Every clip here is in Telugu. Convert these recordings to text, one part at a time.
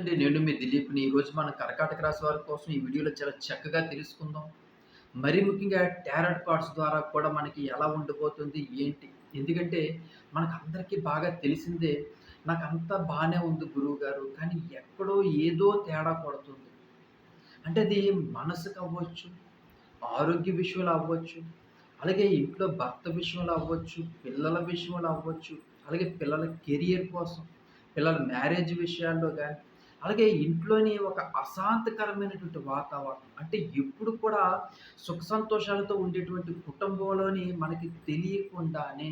అండి నేను మీ దిలీప్ని ఈరోజు మన కర్కాటక రాశి వారి కోసం ఈ వీడియోలో చాలా చక్కగా తెలుసుకుందాం. మరీ ముఖ్యంగా టారెట్ కార్డ్స్ ద్వారా కూడా మనకి ఎలా ఉండిపోతుంది ఏంటి? ఎందుకంటే మనకు అందరికీ బాగా తెలిసిందే నాకు అంతా బాగానే ఉంది గురువు గారు కానీ ఎక్కడో ఏదో తేడా కొడుతుంది. అంటే అది మనసుకు అవ్వచ్చు ఆరోగ్య విషయంలో అవ్వచ్చు అలాగే ఇంట్లో భర్త విషయంలో అవ్వచ్చు పిల్లల విషయంలో అవ్వచ్చు అలాగే పిల్లల కెరియర్ కోసం పిల్లల మ్యారేజ్ విషయాల్లో కానీ అలాగే ఇంట్లోని ఒక అశాంతకరమైనటువంటి వాతావరణం అంటే ఎప్పుడు కూడా సుఖ సంతోషాలతో ఉండేటువంటి కుటుంబంలోని మనకి తెలియకుండానే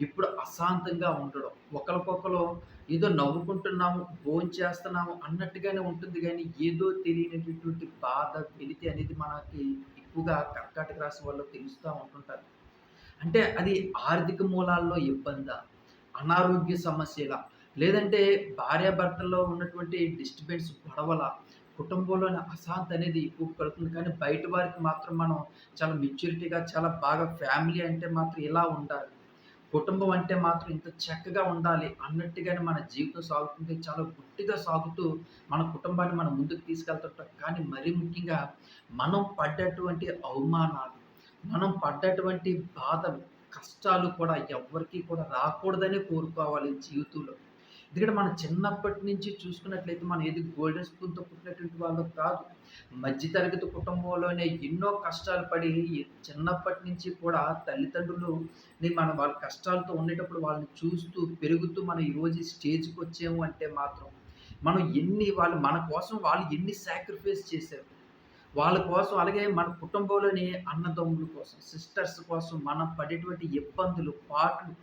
ఇప్పుడు అశాంతంగా ఉండడం. ఒకరికొకరు ఏదో నవ్వుకుంటున్నాము భోజనం చేస్తున్నాము అన్నట్టుగానే ఉంటుంది కానీ ఏదో తెలియనటువంటి బాధ వెలితి అనేది మనకి ఎక్కువగా కర్కాటక రాశి వాళ్ళు తెలుస్తూ ఉంటుంటారు. అంటే అది ఆర్థిక మూలాల్లో ఇబ్బందా? అనారోగ్య సమస్యల? లేదంటే భార్యాభర్తల్లో ఉన్నటువంటి డిస్టర్బెన్స్ గొడవల కుటుంబంలోని అశాంతి అనేది ఎక్కువ కలుగుతుంది కానీ బయట వారికి మాత్రం మనం చాలా మెచ్యూరిటీగా చాలా బాగా ఫ్యామిలీ అంటే మాత్రం ఇలా ఉండాలి. కుటుంబం అంటే మాత్రం ఇంత చక్కగా ఉండాలి అన్నట్టుగానే మన జీవితం సాగుతుంది. చాలా గుట్టిగా సాగుతూ మన కుటుంబాన్ని మనం ముందుకు తీసుకెళ్తుంటాం. కానీ మరీ ముఖ్యంగా మనం పడ్డటువంటి అవమానాలు మనం పడ్డటువంటి బాధలు కష్టాలు కూడా ఎవ్వరికీ కూడా రాకూడదనే కోరుకోవాలి జీవితంలో. ఎందుకంటే మనం చిన్నప్పటి నుంచి చూసుకున్నట్లయితే మనం ఏది గోల్డెన్ స్పూన్తో పుట్టినటువంటి వాళ్ళు కాదు. మధ్యతరగతి కుటుంబంలోనే ఎన్నో కష్టాలు పడి చిన్నప్పటి నుంచి కూడా తల్లిదండ్రులు మన వాళ్ళ కష్టాలతో ఉండేటప్పుడు వాళ్ళని చూస్తూ పెరుగుతూ మనం ఈరోజు స్టేజ్కి వచ్చాము అంటే మాత్రం మనం ఎన్ని వాళ్ళు మన కోసం వాళ్ళు ఎన్ని సాక్రిఫైస్ చేశారు. వాళ్ళ కోసం అలాగే మన కుటుంబంలోని అన్నదమ్ముల కోసం సిస్టర్స్ కోసం మనం పడేటువంటి ఇబ్బందులు పాటలు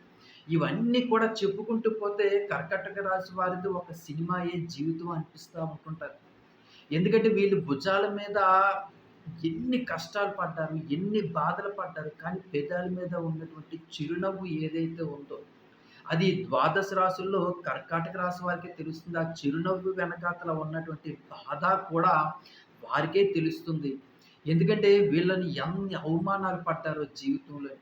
ఇవన్నీ కూడా చెప్పుకుంటూ పోతే కర్కటక రాశి వారిది ఒక సినిమాయే జీవితం అనిపిస్తూ ఉంటుంటారు ఎందుకంటే వీళ్ళు భుజాల మీద ఎన్ని కష్టాలు పడ్డారు ఎన్ని బాధలు పడ్డారు కానీ పెదాల మీద ఉన్నటువంటి చిరునవ్వు ఏదైతే ఉందో అది ద్వాదశ రాశుల్లో కర్కాటక రాశి వారికి తెలుస్తుంది. ఆ చిరునవ్వు వెనకాతల ఉన్నటువంటి బాధ కూడా వారికే తెలుస్తుంది. ఎందుకంటే వీళ్ళని ఎన్ని అవమానాలు పడ్డారో జీవితంలో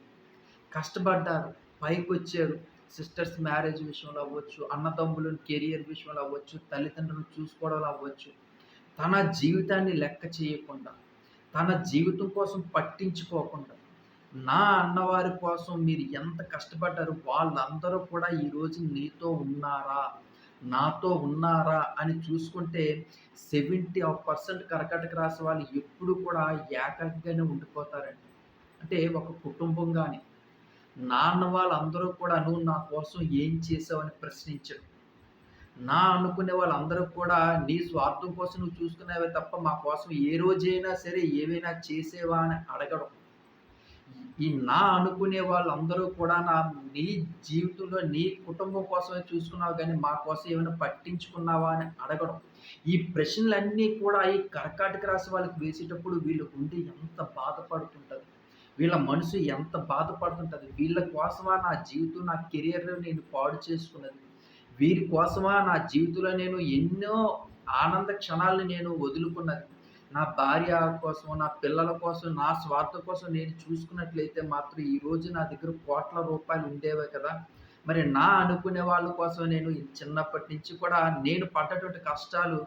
కష్టపడ్డారు. పైకి వచ్చారు సిస్టర్స్ మ్యారేజ్ విషయంలో అవ్వచ్చు అన్నదమ్ములు కెరియర్ విషయంలో అవ్వచ్చు తల్లిదండ్రులను చూసుకోవడం అవ్వచ్చు. తన జీవితాన్ని లెక్క చేయకుండా తన జీవితం కోసం పట్టించుకోకుండా నా అన్నవారి కోసం మీరు ఎంత కష్టపడ్డారు వాళ్ళందరూ కూడా ఈరోజు నీతో ఉన్నారా నాతో ఉన్నారా అని చూసుకుంటే సెవెంటీ పర్సెంట్ కర్కటక రాసే వాళ్ళు ఎప్పుడు కూడా ఏకంగానే ఉండిపోతారండి. అంటే ఒక కుటుంబం కానీ నాన్న వాళ్ళందరూ కూడా నువ్వు నా కోసం ఏం చేసావని ప్రశ్నించడు. నా అనుకునే వాళ్ళందరూ కూడా నీ స్వార్థం కోసం నువ్వు చూసుకునేవే తప్ప మా కోసం ఏ రోజైనా సరే ఏవైనా చేసేవా? అని అడగడం. ఈ నా అనుకునే వాళ్ళందరూ కూడా నా నీ జీవితంలో నీ కుటుంబం కోసమే చూసుకున్నావు కానీ మా కోసం ఏమైనా పట్టించుకున్నావా? అని అడగడం. ఈ ప్రశ్నలన్నీ కూడా ఈ కర్కాటక రాశి వాళ్ళకి వేసేటప్పుడు వీళ్ళు ఉండి ఎంత బాధపడుతుంటారు. వీళ్ళ మనసు ఎంత బాధపడుతుంటుంది? వీళ్ళ కోసమా నా జీవితం నా కెరియర్ నేను పాడు చేసుకున్నది? వీరి కోసమా నా జీవితంలో నేను ఎన్నో ఆనంద క్షణాలను నేను వదులుకున్నది? నా భార్య కోసం నా పిల్లల కోసం నా స్వార్థం కోసం నేను చూసుకున్నట్లయితే మాత్రం ఈరోజు నా దగ్గర కోట్ల రూపాయలు ఉండేవే కదా? మరి నా అనుకునే వాళ్ళ కోసం నేను చిన్నప్పటి నుంచి కూడా నేను పడ్డటువంటి కష్టాలు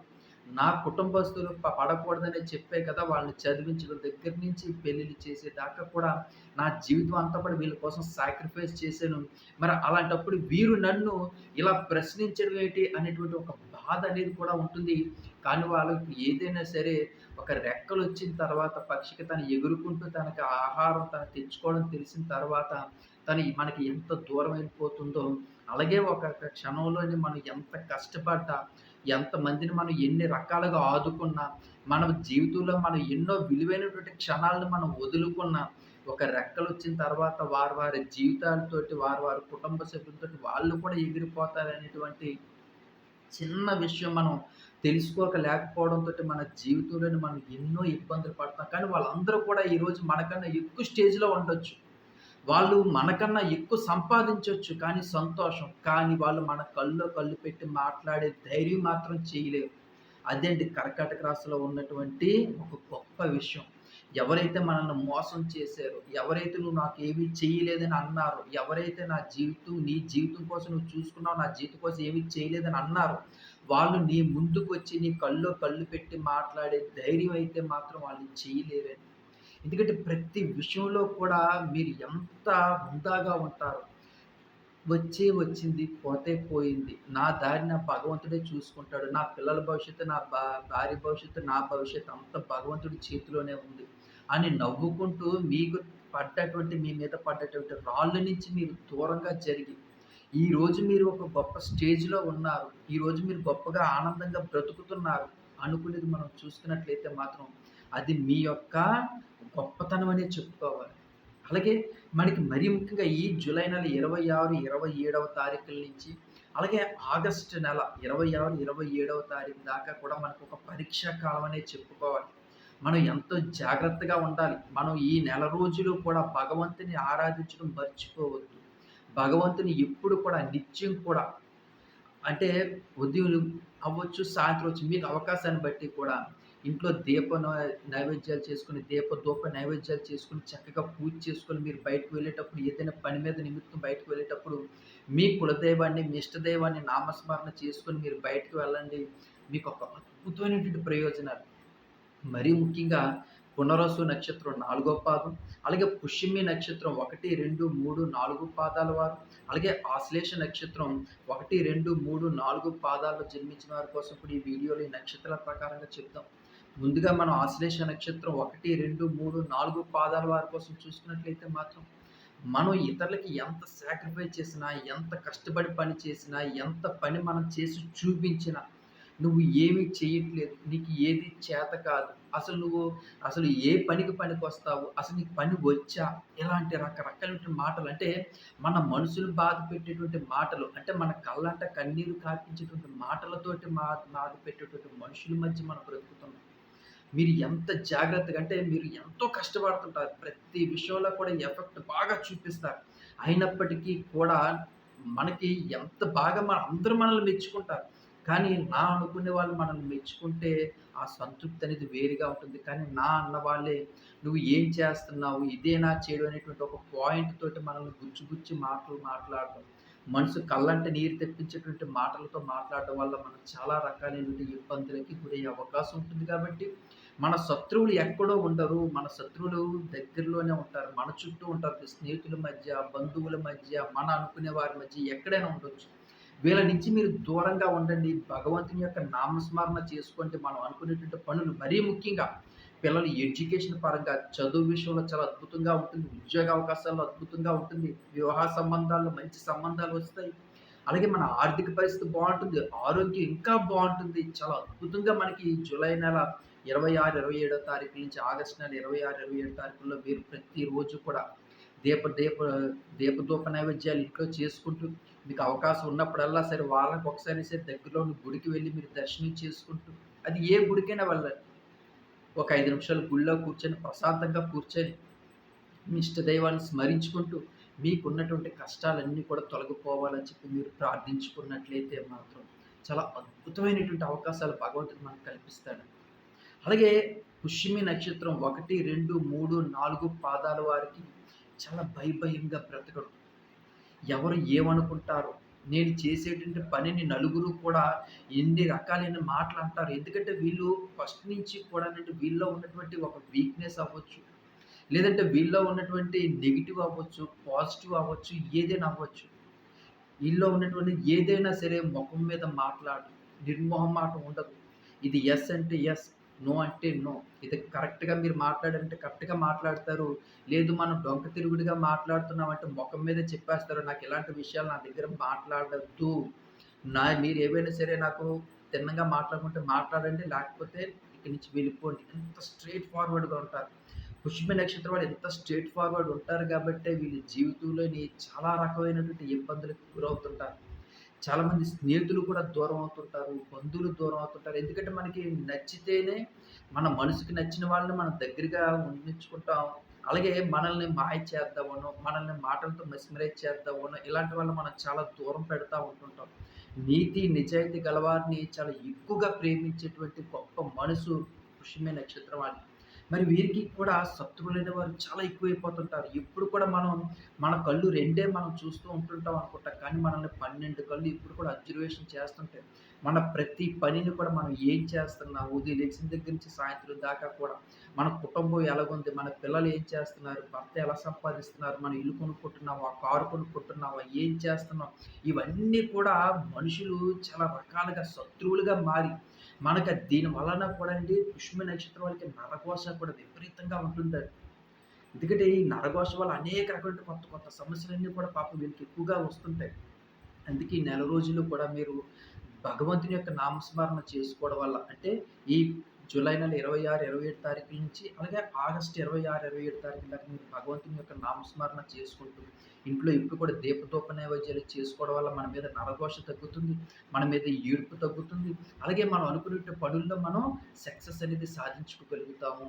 నా కుటుంబస్తులు పడకూడదని చెప్పే కదా వాళ్ళని చదివించడం దగ్గర నుంచి పెళ్ళిళ్ళు చేసేదాకా కూడా నా జీవితం అంతా కూడా వీళ్ళ కోసం సాక్రిఫైస్ చేశాను. మరి అలాంటప్పుడు వీరు నన్ను ఇలా ప్రశ్నించడం ఏంటి అనేటువంటి ఒక బాధ అనేది కూడా ఉంటుంది. కానీ వాళ్ళకి ఏదైనా సరే ఒక రెక్కలు వచ్చిన తర్వాత పక్షికి తను ఎగురుకుంటూ తనకి ఆహారం తను తెచ్చుకోవడం తెలిసిన తర్వాత తను మనకి ఎంత దూరం అయిపోతుందో అలాగే ఒక క్షణంలోనే మనం ఎంత కష్టపడ్డా ఎంతమందిని మనం ఎన్ని రకాలుగా ఆదుకున్నా మన జీవితంలో మనం ఎన్నో విలువైనటువంటి క్షణాలను మనం వదులుకున్నా ఒక రెక్కలు వచ్చిన తర్వాత వారి వారి జీవితాలతోటి వారి వారి కుటుంబ సభ్యులతో వాళ్ళు కూడా ఎగిరిపోతారనేటువంటి చిన్న విషయం మనం తెలుసుకోక లేకపోవడంతో మన జీవితంలోని మనం ఎన్నో ఇబ్బందులు పడతాం కానీ వాళ్ళందరూ కూడా ఈరోజు మనకన్నా ఎక్కువ స్టేజ్లో ఉండొచ్చు. వాళ్ళు మనకన్నా ఎక్కువ సంపాదించవచ్చు కానీ సంతోషం. కానీ వాళ్ళు మన కళ్ళు కళ్ళు పెట్టి మాట్లాడే ధైర్యం మాత్రం చేయలేరు. అదేంటి? కర్కాటక రాశిలో ఉన్నటువంటి ఒక గొప్ప విషయం. ఎవరైతే మనల్ని మోసం చేశారో ఎవరైతే నువ్వు నాకు ఏమీ చేయలేదని అన్నారు ఎవరైతే నా జీవితం నీ జీవితం కోసం నువ్వు చూసుకున్నావు నా జీవితం కోసం ఏమీ చేయలేదని అన్నారు వాళ్ళు నీ ముందుకు వచ్చి నీ కళ్ళు కళ్ళు పెట్టి మాట్లాడే ధైర్యం అయితే మాత్రం వాళ్ళు చేయలేరని ఎందుకంటే ప్రతి విషయంలో కూడా మీరు ఎంత హుందాగా ఉంటారు వచ్చే వచ్చింది పోతే పోయింది. నా దారి నా భగవంతుడే చూసుకుంటాడు. నా పిల్లల భవిష్యత్తు నా భా భార్య భవిష్యత్తు నా భవిష్యత్తు అంత భగవంతుడి చేతిలోనే ఉంది అని నవ్వుకుంటూ మీకు పడ్డటువంటి మీ మీద పడ్డటువంటి రాళ్ళ నుంచి మీరు దూరంగా జరిగి ఈరోజు మీరు ఒక గొప్ప స్టేజ్లో ఉన్నారు. ఈరోజు మీరు గొప్పగా ఆనందంగా బ్రతుకుతున్నారు అనుకునేది మనం చూసుకున్నట్లయితే మాత్రం అది మీ యొక్క గొప్పతనం అనే చెప్పుకోవాలి. అలాగే మనకి మరి ముఖ్యంగా ఈ జూలై నెల ఇరవై ఆరు ఇరవై ఏడవ తారీఖుల నుంచి అలాగే ఆగస్టు నెల ఇరవై ఆరు ఇరవై ఏడవ తారీఖు దాకా కూడా మనకు ఒక పరీక్షా కాలం అనే చెప్పుకోవాలి. మనం ఎంతో జాగ్రత్తగా ఉండాలి. మనం ఈ నెల రోజులు కూడా భగవంతుని ఆరాధించడం మర్చిపోవద్దు. భగవంతుని ఎప్పుడు కూడా నిత్యం కూడా అంటే ఉదయం అవ్వచ్చు సాయంత్రం వచ్చి మీకు అవకాశాన్ని బట్టి కూడా ఇంట్లో దీప నైవేద్యాలు చేసుకుని దీప దూప నైవేద్యాలు చేసుకుని చక్కగా పూజ చేసుకొని మీరు బయటకు వెళ్ళేటప్పుడు ఏదైనా పని మీద నిమిత్తం బయటకు వెళ్ళేటప్పుడు మీ కులదైవాన్ని మీ ఇష్టదైవాన్ని నామస్మరణ చేసుకొని మీరు బయటకు వెళ్ళండి. మీకు ఒక అద్భుతమైనటువంటి ప్రయోజనాలు. మరీ ముఖ్యంగా పునరసు నక్షత్రం నాలుగో పాదం అలాగే పుష్యమి నక్షత్రం ఒకటి రెండు మూడు నాలుగు పాదాల వారు అలాగే ఆశ్లేష నక్షత్రం ఒకటి రెండు మూడు నాలుగు పాదాల్లో జన్మించిన వారి కోసం ఇప్పుడు ఈ వీడియోలో ఈ నక్షత్రాల ప్రకారంగా చెప్తాం. ముందుగా మనం ఆశ్లేష నక్షత్రం ఒకటి రెండు మూడు నాలుగు పాదాల వారి కోసం చూసుకున్నట్లయితే మాత్రం మనం ఇతరులకి ఎంత సాక్రిఫైస్ చేసినా ఎంత కష్టపడి పని చేసినా ఎంత పని మనం చేసి చూపించినా నువ్వు ఏమీ చేయట్లేదు. నీకు ఏది చేత కాదు. అసలు నువ్వు అసలు ఏ పనికి పనికి వస్తావు? అసలు నీకు పని వచ్చా? ఇలాంటి రకరకాలైన మాటలు. అంటే మన మనసులు బాధ పెట్టేటువంటి మాటలు. అంటే మన కళ్ళంట కన్నీరు కార్పించేటువంటి మాటలతోటి మా బాధ పెట్టేటువంటి మనుషుల మధ్య మనం బ్రతుకుతున్నాం. మీరు ఎంత జాగ్రత్తగా అంటే మీరు ఎంతో కష్టపడుతుంటారు. ప్రతి విషయంలో కూడా ఎఫెక్ట్ బాగా చూపిస్తారు. అయినప్పటికీ కూడా మనకి ఎంత బాగా మన అందరూ మనల్ని మెచ్చుకుంటారు. కానీ నా అనుకునే వాళ్ళు మనల్ని మెచ్చుకుంటే ఆ సంతృప్తి అనేది వేరుగా ఉంటుంది. కానీ నా అన్న వాళ్ళే నువ్వు ఏం చేస్తున్నావు? ఇదేనా చేయడం అనేటువంటి ఒక పాయింట్ తోటి మనల్ని గుచ్చి గుచ్చి మాటలు మాట్లాడడం మనసు కళ్ళంటే నీరు తెప్పించేటువంటి మాటలతో మాట్లాడడం వల్ల మనం చాలా రకాలైనటువంటి ఇబ్బందులకి గురయ్యే అవకాశం ఉంటుంది కాబట్టి మన శత్రువులు ఎక్కడో ఉండరు మన శత్రువులు దగ్గరలోనే ఉంటారు. మన చుట్టూ ఉంటారు స్నేహితుల మధ్య బంధువుల మధ్య మన అనుకునే వారి మధ్య ఎక్కడైనా ఉండొచ్చు. వీళ్ళ నుంచి మీరు దూరంగా ఉండండి. భగవంతుని యొక్క నామస్మరణ చేసుకోండి మనం అనుకునేటువంటి పనులు మరీ ముఖ్యంగా పిల్లలు ఎడ్యుకేషన్ పరంగా చదువు విషయంలో చాలా అద్భుతంగా ఉంటుంది. ఉద్యోగ అవకాశాల్లో అద్భుతంగా ఉంటుంది. వివాహ సంబంధాల్లో మంచి సంబంధాలు వస్తాయి. అలాగే మన ఆర్థిక పరిస్థితి బాగుంటుంది. ఆరోగ్యం ఇంకా బాగుంటుంది. చాలా అద్భుతంగా మనకి జూలై నెల ఇరవై ఆరు ఇరవై ఏడో తారీఖు నుంచి ఆగస్టు నెల ఇరవై ఆరు ఇరవై ఏడు తారీఖుల్లో మీరు ప్రతిరోజు కూడా దీప దీప దీపదూప నైవేద్యాలు ఇంట్లో చేసుకుంటూ మీకు అవకాశం ఉన్నప్పుడల్లా సరే వాళ్ళకి ఒకసారి సరే దగ్గరలోని గుడికి వెళ్ళి మీరు దర్శనం చేసుకుంటూ అది ఏ గుడికైనా వెళ్ళాలి. ఒక ఐదు నిమిషాలు గుళ్ళో కూర్చొని ప్రశాంతంగా కూర్చొని మీ ఇష్టదైవాన్ని స్మరించుకుంటూ మీకున్నటువంటి కష్టాలన్నీ కూడా తొలగిపోవాలని చెప్పి మీరు ప్రార్థించుకున్నట్లయితే మాత్రం చాలా అద్భుతమైనటువంటి అవకాశాలు భగవంతుడు మనకు కల్పిస్తాడు. అలాగే పుష్యమి నక్షత్రం ఒకటి రెండు మూడు నాలుగు పాదాల వారికి చాలా భయభయంగా బ్రతకడం. ఎవరు ఏమనుకుంటారు? నేను చేసేటువంటి పనిని నలుగురు కూడా ఎన్ని రకాలైన మాటలు అంటారు? ఎందుకంటే వీళ్ళు ఫస్ట్ నుంచి కూడా అంటే వీళ్ళలో ఉన్నటువంటి ఒక వీక్నెస్ అవ్వచ్చు లేదంటే వీళ్ళలో ఉన్నటువంటి నెగిటివ్ అవ్వచ్చు పాజిటివ్ అవ్వచ్చు ఏదైనా అవ్వచ్చు. వీళ్ళలో ఉన్నటువంటి ఏదైనా సరే ముఖం మీద మాట్లాడు నిర్మోహం ఉండదు. ఇది ఎస్ అంటే ఎస్ నో అంటే నో. ఇది కరెక్ట్గా మీరు మాట్లాడంటే కరెక్ట్గా మాట్లాడతారు. లేదు మనం డొంక తిరుగుడిగా మాట్లాడుతున్నామంటే ముఖం మీద చెప్పేస్తారు. నాకు ఇలాంటి విషయాలు నా దగ్గర మాట్లాడద్దు. నా మీరు ఏవైనా సరే నాకు తిన్నగా మాట్లాడుకుంటే మాట్లాడండి. లేకపోతే ఇక్కడి నుంచి వెళ్ళిపోండి. ఎంత స్ట్రైట్ ఫార్వర్డ్గా ఉంటారు. పుష్ప నక్షత్రం వాళ్ళు ఎంత స్ట్రైట్ ఫార్వర్డ్ ఉంటారు కాబట్టి వీళ్ళ జీవితంలోని చాలా రకమైనటువంటి ఇబ్బందులకు గురవుతుంటారు. చాలామంది స్నేహితులు కూడా దూరం అవుతుంటారు బంధువులు దూరం అవుతుంటారు. ఎందుకంటే మనకి నచ్చితేనే మన మనసుకి నచ్చిన వాళ్ళని మనం దగ్గరగా ఉండించుకుంటాం. అలాగే మనల్ని మాయ చేద్దామనో మనల్ని మాటలతో మెస్మరైజ్ చేద్దామనో ఇలాంటి వాళ్ళు మనం చాలా దూరం పెడతా ఉంటుంటాం. నీతి నిజాయితీ గలవారిని చాలా ఎక్కువగా ప్రేమించేటువంటి గొప్ప మనసు పుష్యమే నక్షత్రం వాళ్ళు మరి వీరికి కూడా శత్రువులైన వారు చాలా ఎక్కువైపోతుంటారు. ఇప్పుడు కూడా మనం మన కళ్ళు రెండే మనం చూస్తూ ఉంటుంటాం అనుకుంటాం. కానీ మనల్ని 12 కళ్ళు ఇప్పుడు కూడా అబ్జర్వేషన్ చేస్తుంటాయి. మన ప్రతి పనిని కూడా మనం ఏం చేస్తున్నాం, ఉదయం లేచిన దగ్గర నుంచి సాయంత్రం దాకా కూడా మన కుటుంబం ఎలాగుంది, మన పిల్లలు ఏం చేస్తున్నారు, భర్త ఎలా సంపాదిస్తున్నారు, మనం ఇల్లు కొనుక్కుంటున్నావా? కారు కొనుక్కుంటున్నావా? ఏం చేస్తున్నాం, ఇవన్నీ కూడా మనుషులు చాలా రకాలుగా శత్రువులుగా మారి మనకు దీని వలన కూడా అండి పుష్మి నక్షత్రం వాళ్ళకి నరకోశ కూడా విపరీతంగా ఉంటుందండి. ఎందుకంటే ఈ నరఘోష వల్ల అనేక రకాలైన కొత్త కొత్త సమస్యలన్నీ కూడా పాపం వీళ్ళకి ఎక్కువగా వస్తుంటాయి. అందుకే ఈ నెల రోజులు కూడా మీరు భగవంతుని యొక్క నామస్మరణ చేసుకోవడం వల్ల అంటే ఈ జూలై నెల ఇరవై ఆరు ఇరవై ఏడు తారీఖు నుంచి అలాగే ఆగస్టు 26, 27 తారీఖుల దాకా మీరు భగవంతుని యొక్క నామస్మరణ చేసుకుంటూ ఇంట్లో ఇప్పుడు కూడా దీపధూప నైవేద్యాలు చేసుకోవడం వల్ల మన మీద నరఘోష తగ్గుతుంది. మన మీద ఏడుపు తగ్గుతుంది. అలాగే మనం అనుకునే పనుల్లో మనం సక్సెస్ అనేది సాధించుకోగలుగుతాము.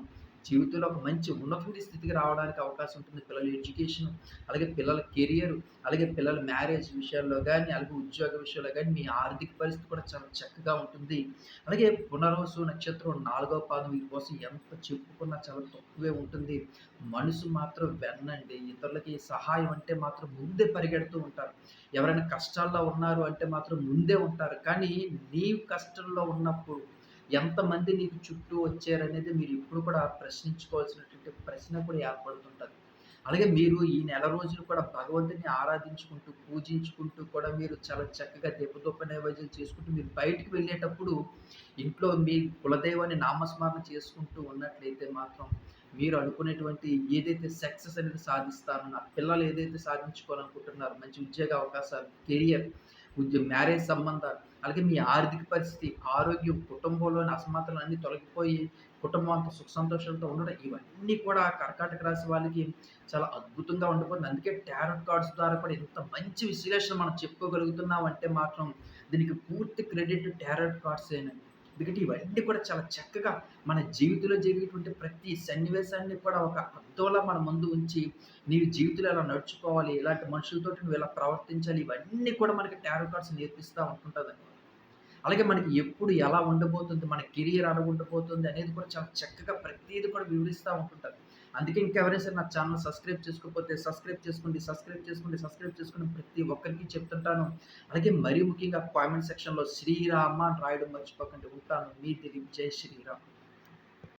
జీవితంలో ఒక మంచి ఉన్నతమైన స్థితికి రావడానికి అవకాశం ఉంటుంది. పిల్లల ఎడ్యుకేషన్, అలాగే పిల్లల కెరియర్, అలాగే పిల్లల మ్యారేజ్ విషయాల్లో కానీ అలాగే ఉద్యోగ విషయాల్లో కానీ మీ ఆర్థిక పరిస్థితి కూడా చాలా చక్కగా ఉంటుంది. అలాగే పునర్వసు నక్షత్రం నాలుగో పాదం మీకోసం ఎంత చెప్పుకున్నా చాలా తక్కువే ఉంటుంది. మనసు మాత్రం వెన్నండి. ఇతరులకి సహాయం అంటే మాత్రం ముందే పరిగెడుతూ ఉంటారు. ఎవరైనా కష్టాల్లో ఉన్నారు అంటే మాత్రం ముందే ఉంటారు. కానీ నీ కష్టంలో ఉన్నప్పుడు ఎంతమంది నీకు చుట్టూ వచ్చారనేది మీరు ఇప్పుడు కూడా ప్రశ్నించుకోవాల్సినటువంటి ప్రశ్న కూడా ఏర్పడుతుంటుంది. అలాగే మీరు ఈ నెల రోజులు కూడా భగవంతుని ఆరాధించుకుంటూ, పూజించుకుంటూ కూడా మీరు చాలా చక్కగా దెబ్బతోప నైవేద్యం చేసుకుంటూ మీరు బయటికి వెళ్ళేటప్పుడు ఇంట్లో మీ కులదైవాన్ని నామస్మరణ చేసుకుంటూ ఉన్నట్లయితే మాత్రం మీరు అనుకునేటువంటి ఏదైతే సక్సెస్ అనేది సాధిస్తారన్నారు, పిల్లలు ఏదైతే సాధించుకోవాలనుకుంటున్నారు మంచి ఉద్యోగ అవకాశాలు, కెరియర్, ఉద్యోగ మ్యారేజ్ సంబంధాలు, అలాగే మీ ఆర్థిక పరిస్థితి, ఆరోగ్యం, కుటుంబంలోని అన్నీ తొలగిపోయి కుటుంబం అంతా సుఖ సంతోషాలతో ఉండడం ఇవన్నీ కూడా కర్కాటక రాశి వాళ్ళకి చాలా అద్భుతంగా ఉండబోతుంది. అందుకే టారట్ కార్డ్స్ ద్వారా కూడా ఇంత మంచి విశ్లేషణ మనం చెప్పుకోగలుగుతున్నాం అంటే మాత్రం దీనికి పూర్తి క్రెడిట్ టారో కార్డ్సేనండి. ఎందుకంటే ఇవన్నీ కూడా చాలా చక్కగా మన జీవితంలో జరిగేటువంటి ప్రతి సన్నివేశాన్ని కూడా ఒక అద్దంలా మన ముందు ఉంచి, నీ జీవితంలో ఎలా నడుచుకోవాలి, ఇలాంటి మనుషులతో నువ్వు ఎలా ప్రవర్తించాలి, ఇవన్నీ కూడా మనకి టారో కార్డ్స్ నేర్పిస్తా ఉంటుంటదండి. అలాగే మనకి ఎప్పుడు ఎలా ఉండబోతుంది, మన కెరియర్ అలా ఉండబోతుంది అనేది కూడా చాలా చక్కగా ప్రతీది కూడా వివరిస్తా ఉంటుంటారు. అందుకే ఇంకెవరైనా సరే నా ఛానల్ సబ్స్క్రైబ్ చేసుకోకపోతే సబ్స్క్రైబ్ చేసుకోండి, సబ్స్క్రైబ్ చేసుకోండి, సబ్స్క్రైబ్ చేసుకోండి ప్రతి ఒక్కరికి చెప్తుంటాను. అలాగే మరీ ముఖ్యంగా కామెంట్ సెక్షన్‌లో శ్రీరామ అని రాయడం మర్చిపోకండి. ఉంటాను. మీ దిలీప్. జై శ్రీరామ్.